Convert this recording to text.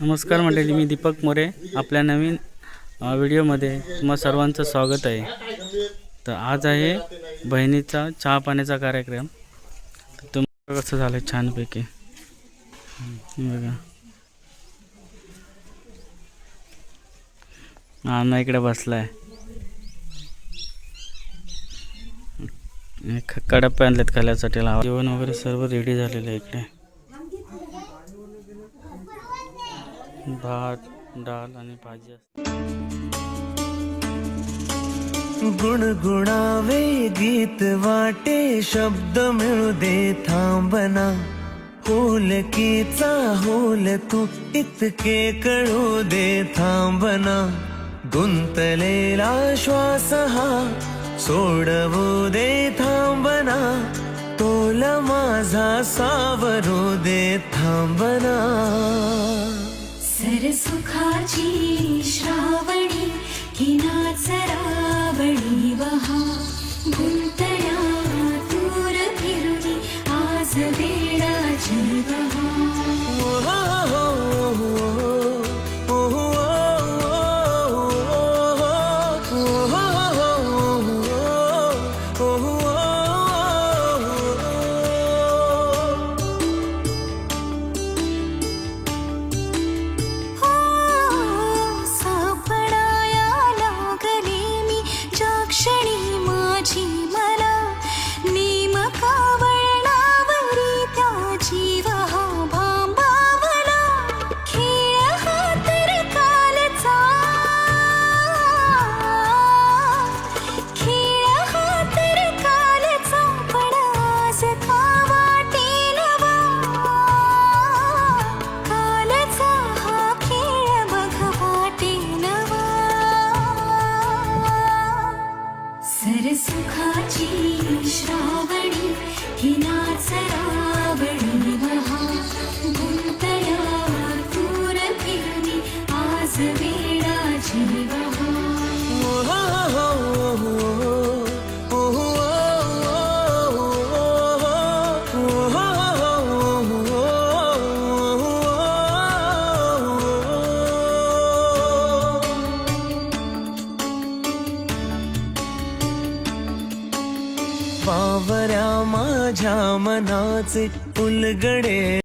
नमस्कार मंडळी मी दीपक मोरे. आपल्या नवीन व्हिडिओमध्ये तुम्हा सर्वांचं स्वागत आहे. तर आज आहे बहिणीचा चहा पाण्याचा कार्यक्रम. तुम्हाला कसं झालं छानपैकी? बघा. अण्णा इकडे बसलाय. ख- कडप्पे आणलेत खाल्यासाठी लावा. जेवण वगैरे सर्व रेडी झालेलं आहे इकडे. भात डाळ आणि भाजी असते. गुणगुणावे गीत वाटे शब्द मिळू दे थांबना. होलकीचा होल तू इतके कळू दे थांबना. गुंतलेला श्वास हा सोडवू दे थांबना. तोल माझा सावरू दे थांबना. सरसुखाची श्रावणी किनाच रावणी वहा. गुंतया तूर फिरुनी आज वेळा बहा सरसुखाची श्रावणी हिनाच रावणी महा गुंतया दूर फिरणी आज वेळाची पावऱ्या माझ्या मनाचे उलगडे